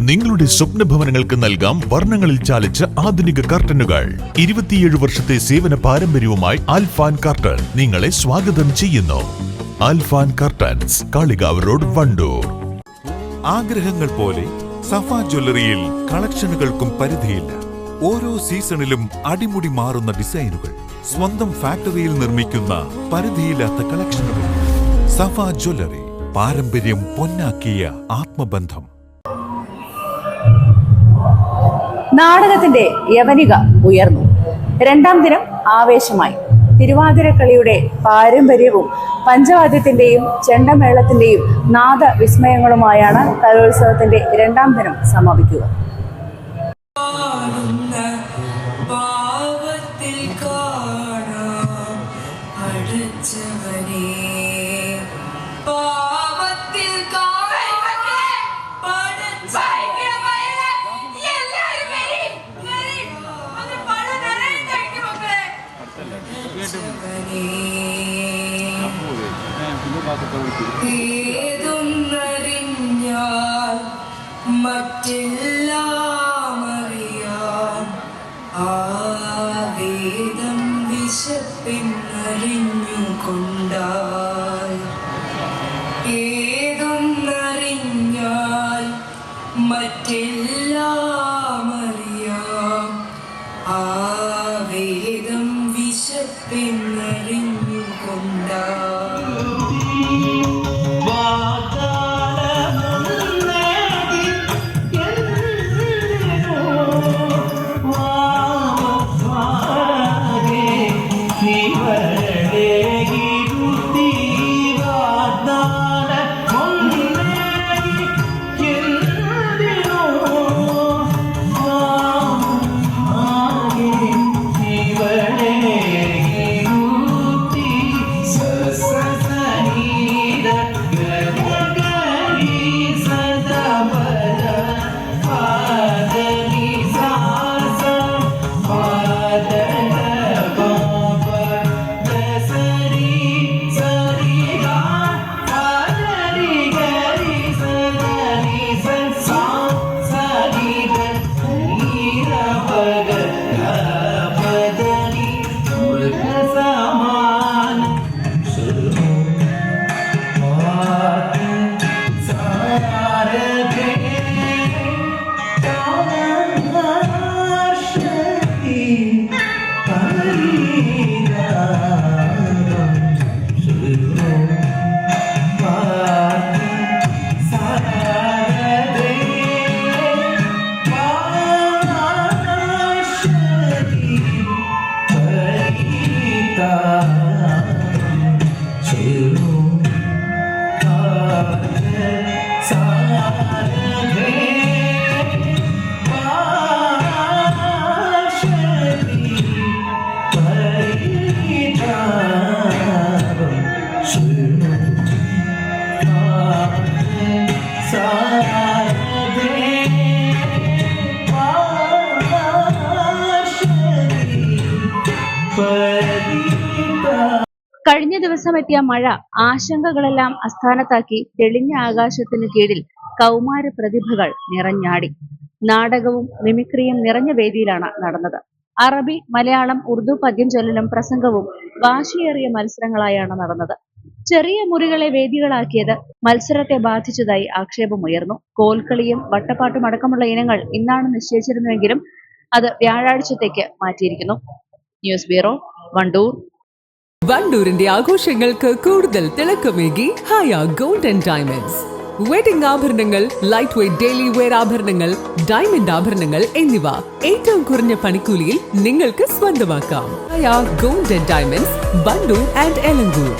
നിങ്ങളുടെ സ്വപ്ന ഭവനങ്ങൾക്ക് നൽകാം വർണങ്ങളിൽ ചാലിച്ച ആധുനിക കർട്ടനുകൾ. ഇരുപത്തിയേഴ് വർഷത്തെ സേവന പാരമ്പര്യവുമായി ആൽഫാൻ കർട്ടൻ നിങ്ങളെ സ്വാഗതം ചെയ്യുന്നു. Alfan curtains Kalikavu road Wandoor. ആഗ്രഹങ്ങൾ പോലെ സഫ ജ്വല്ലറിയിൽ കളക്ഷനുകൾക്കും പരിധിയില്ല. ഓരോ സീസണിലും അടിമുടി മാറുന്ന ഡിസൈനുകൾ സ്വന്തം ഫാക്ടറിയിൽ നിർമ്മിക്കുന്ന പരിധിയില്ലാത്ത കളക്ഷനുകൾ. സഫ ജ്വല്ലറി പാരമ്പര്യം പൊന്നാക്കിയ ആത്മബന്ധം. നാടകത്തിന്റെ യവനിക ഉയർന്നു. രണ്ടാം ദിനം ആവേശമായി. തിരുവാതിരക്കളിയുടെ പാരമ്പര്യവും പഞ്ചവാദ്യത്തിന്റെയും ചെണ്ടമേളത്തിന്റെയും നാദവിസ്മയങ്ങളുമായാണ് കലോത്സവത്തിന്റെ രണ്ടാം ദിനം സമാപിക്കുക. ഏതൊന്നറിഞ്ഞാൽ മറ്റെല്ലാം വേദം ആവേദം വിശപ്പിന്നറിഞ്ഞു കൊണ്ടാൽ ഏതൊന്നറിഞ്ഞാൽ മറ്റെല്ലാം കഴിഞ്ഞ ദിവസം എത്തിയ മഴ ആശങ്കകളെല്ലാം അസ്ഥാനത്താക്കി തെളിഞ്ഞ ആകാശത്തിനു കീഴിൽ കൗമാര പ്രതിഭകൾ നിറഞ്ഞാടി. നാടകവും മിമിക്രിയും നിറഞ്ഞ വേദിയിലാണ് നടന്നത്. അറബി മലയാളം ഉറുദു പദ്യം ചൊല്ലലും പ്രസംഗവും വാശിയേറിയ മത്സരങ്ങളായാണ് നടന്നത്. ചെറിയ മുറികളെ വേദികളാക്കിയത് മത്സരത്തെ ബാധിച്ചതായി ആക്ഷേപമുയർന്നു. കോൽക്കളിയും വട്ടപ്പാട്ടും അടക്കമുള്ള ഇനങ്ങൾ ഇന്നാണ് നിശ്ചയിച്ചിരുന്നുവെങ്കിലും അത് വ്യാഴാഴ്ചത്തേക്ക് മാറ്റിയിരിക്കുന്നു. News bureau Wandoor. വണ്ടൂരിന്റെ ആഘോഷങ്ങൾക്ക് കൂടുതൽ തിളക്കമേകി Haya gold and diamonds. Wedding ആഭരണങ്ങൾ ലൈറ്റ് വെയ്റ്റ് ഡെയിലി വെയർ ആഭരണങ്ങൾ ഡയമണ്ട് ആഭരണങ്ങൾ എന്നിവ ഏറ്റവും കുറഞ്ഞ പണിക്കൂലിയിൽ നിങ്ങൾക്ക് സ്വന്തമാക്കാം. Haya gold and diamonds Wandoor and Elankur.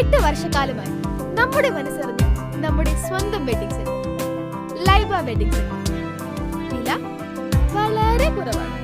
എട്ട് വർഷക്കാലമായി നമ്മുടെ മനസ്സറിഞ്ഞ് നമ്മുടെ സ്വന്തം wedding centre Laiba wedding centre വില വളരെ കുറവാണ്.